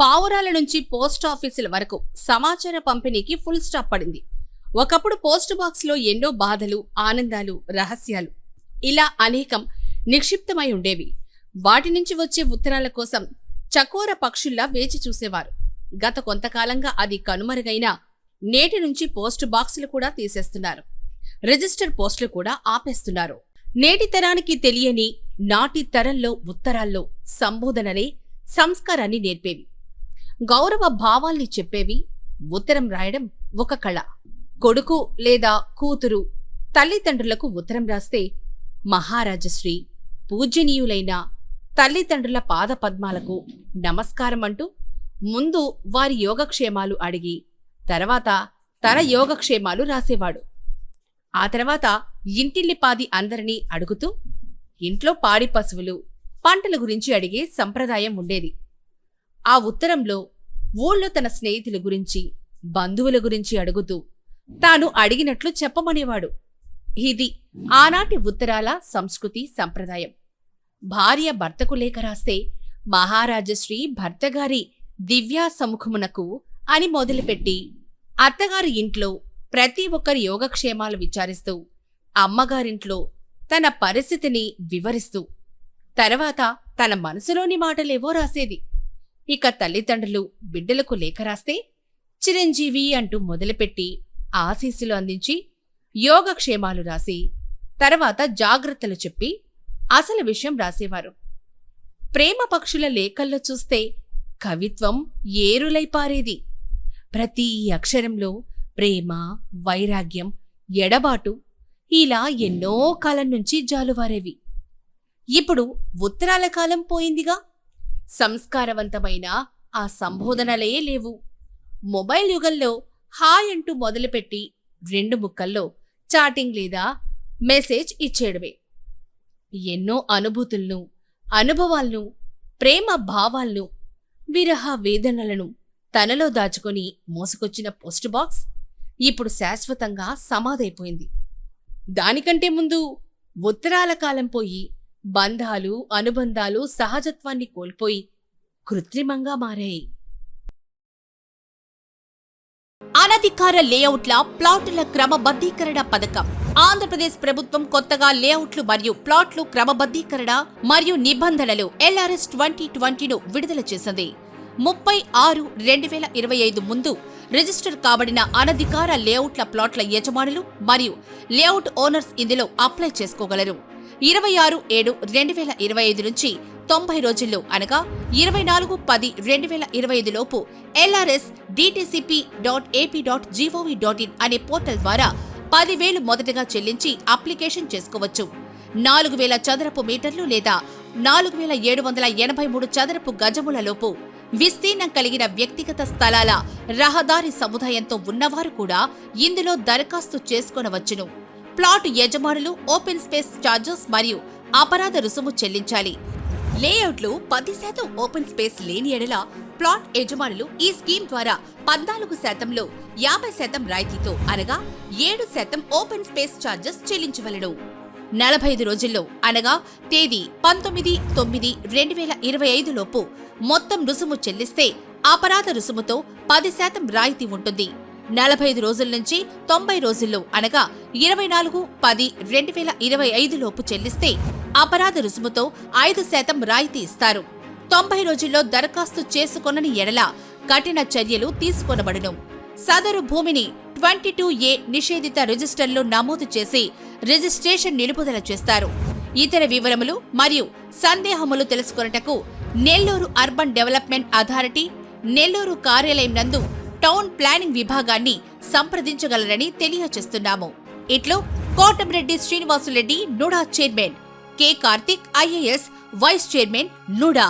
పావురాల నుంచి పోస్ట్ ఆఫీసుల వరకు సమాచార పంపిణీకి ఫుల్ స్టాప్ పడింది. ఒకప్పుడు పోస్ట్ బాక్స్లో ఎన్నో బాధలు ఆనందాలు రహస్యాలు. ఇలా అనేకం నిక్షిప్తమై ఉండేవి. వాటి నుంచి వచ్చే ఉత్తరాల కోసం చకోర పక్షుల్లా వేచి చూసేవారు. గత కొంతకాలంగా అది కనుమరుగైనా నేటి నుంచి పోస్ట్ బాక్సులు కూడా తీసేస్తున్నారు. రిజిస్టర్ పోస్టులు కూడా ఆపేస్తున్నారు. నేటి తరానికి తెలియని నాటి తరంలో ఉత్తరాల్లో సంబోధనలే సంస్కారాన్ని నేర్పేవి. గౌరవ భావాల్ని చెప్పేవి ఉత్తరం రాయడం ఒక కళ. కొడుకు లేదా కూతురు తల్లిదండ్రులకు ఉత్తరం రాస్తే మహారాజశ్రీ పూజ్యనీయులైన తల్లిదండ్రుల పాదపద్మాలకు నమస్కారం అంటూ ముందు వారి యోగక్షేమాలు అడిగి తర్వాత తన యోగక్షేమాలు రాసేవాడు. ఆ తర్వాత ఇంటిల్లిపాది అందరినీ అడుగుతూ ఇంట్లో పాడి పశువులు పంటల గురించి అడిగే సంప్రదాయం ఉండేది. ఆ ఉత్తరంలో ఊళ్ళో తన స్నేహితుల గురించి బంధువుల గురించి అడుగుతూ తాను అడిగినట్లు చెప్పమనేవాడు. ఇది ఆనాటి ఉత్తరాల సంస్కృతి సంప్రదాయం. భార్య భర్తకు లేఖ రాస్తే మహారాజశ్రీ భర్తగారి దివ్యా సముఖమునకు అని మొదలుపెట్టి అత్తగారి ఇంట్లో ప్రతి ఒక్కరి యోగక్షేమాలు విచారిస్తూ అమ్మగారింట్లో తన పరిస్థితిని వివరిస్తూ తర్వాత తన మనసులోని మాటలేవో రాసేది. ఇక తల్లిదండ్రులు బిడ్డలకు లేఖ రాస్తే చిరంజీవి అంటూ మొదలుపెట్టి ఆశీస్సులు అందించి యోగక్షేమాలు రాసి తర్వాత జాగ్రత్తలు చెప్పి అసలు విషయం రాసేవారు. ప్రేమ పక్షుల లేఖల్లో చూస్తే కవిత్వం ఏరులై పారేది. ప్రతి అక్షరంలో ప్రేమ వైరాగ్యం ఎడబాటు ఇలా ఎన్నో కాలం నుంచి జాలువారేవి. ఇప్పుడు ఉత్తరాల కాలం పోయిందిగా. సంస్కారవంతమైన ఆ సంబోధనలే లేవు. మొబైల్ యుగంలో హాయ్ అంటూ మొదలుపెట్టి రెండు ముక్కల్లో చాటింగ్ లేదా మెసేజ్ ఇచ్చేయడమే. ఎన్నో అనుభూతులను అనుభవాలను ప్రేమ భావాలను విరహ వేదనలను తనలో దాచుకొని మోసుకొచ్చిన పోస్ట్ బాక్స్ ఇప్పుడు శాశ్వతంగా సమాధైపోయింది. దానికంటే ముందు ఉత్తరాల కాలం పోయి బంధాలు అనుబంధాలు సహజత్వాన్ని కోల్పోయి కృత్రిమంగా మారాయి. అనధికార లేఅవుట్ల ప్లాట్ల క్రమబద్ధీకరణ పథకం. ఆంధ్రప్రదేశ్ ప్రభుత్వం కొత్తగా లేఅవుట్లు మరియు ప్లాట్లు క్రమబద్ధీకరణ మరియు నిబంధనలు ఎల్ఆర్ఎస్ ట్వంటీ ట్వంటీను విడుదల చేసింది. ముప్పై ఆరు రెండు వేల ఇరవై ఐదు ముందు రిజిస్టర్ కాబడిన అనధికార లేఅవుట్ల ప్లాట్ల యజమానులు మరియు లేఅవుట్ ఓనర్స్ ఇందులో అప్లై చేసుకోగలరు. ఇరవై ఆరు ఏడు రెండు వేల ఇరవై ఐదు నుంచి తొంభై రోజుల్లో అనగా ఇరవై నాలుగు పది రెండు వేల ఇరవై ఐదు లోపు LRS DTCP dot AP dot GOV dot in అనే పోర్టల్ ద్వారా పదివేలు మొదటగా చెల్లించి అప్లికేషన్ చేసుకోవచ్చు. నాలుగు వేల చదరపు మీటర్లు లేదా నాలుగు వేల ఏడు వందల ఎనభై మూడు చదరపు గజముల లోపు విస్తీర్ణం కలిగిన వ్యక్తిగత స్థలాల రహదారి సముదాయంతో ఉన్నవారు కూడా ఇందులో దరఖాస్తు చేసుకొనవచ్చును. ప్లాట్ యజమానులు ఓపెన్ స్పేస్ ఛార్జెస్ మరియు అపరాధ రుసుము చెల్లించాలి. లేఅవుట్లు పది శాతం ఓపెన్ స్పేస్ లేని ఎడల ప్లాట్ యజమానులు ఈ స్కీమ్ ద్వారా పద్నాలుగు శాతంలో యాభై శాతం రాయితీతో అనగా ఏడు శాతం ఓపెన్ స్పేస్ ఛార్జెస్ చెల్లించవలెను. నలభై ఐదు రోజుల్లో అనగా తేదీ పంతొమ్మిది తొమ్మిది రెండు వేల ఇరవై ఐదు లోపు మొత్తం రుసుము చెల్లిస్తే అపరాధ రుసుముతో పది శాతం రాయితీ ఉంటుంది. నలభై ఐదు రోజుల నుంచి తొంభై రోజుల్లో అనగా ఇరవై నాలుగు పది రెండు వేల ఇరవై ఐదు లోపు చెల్లిస్తే అపరాధ రుసుముతో ఐదు శాతం రాయితీ ఇస్తారు. తొంభై రోజుల్లో దరఖాస్తు చేసుకొనని ఎడల కఠిన చర్యలు తీసుకొనబడును. సదరు భూమిని ట్వంటీ టూ ఏ నిషేధిత రిజిస్టర్లో నమోదు చేసి రిజిస్ట్రేషన్ నిలుపుదల చేస్తారు. ఇతర వివరములు మరియు సందేహములు తెలుసుకొనుటకు Nellore urban development authority Nellore కార్యాలయం నందు టౌన్ ప్లానింగ్ విభాగాన్ని సంప్రదించగలరని తెలియచేస్తున్నాము. ఇట్లో Kotamreddy Srinivasulareddy NUDA chairman K Karthik IAS vice chairman NUDA.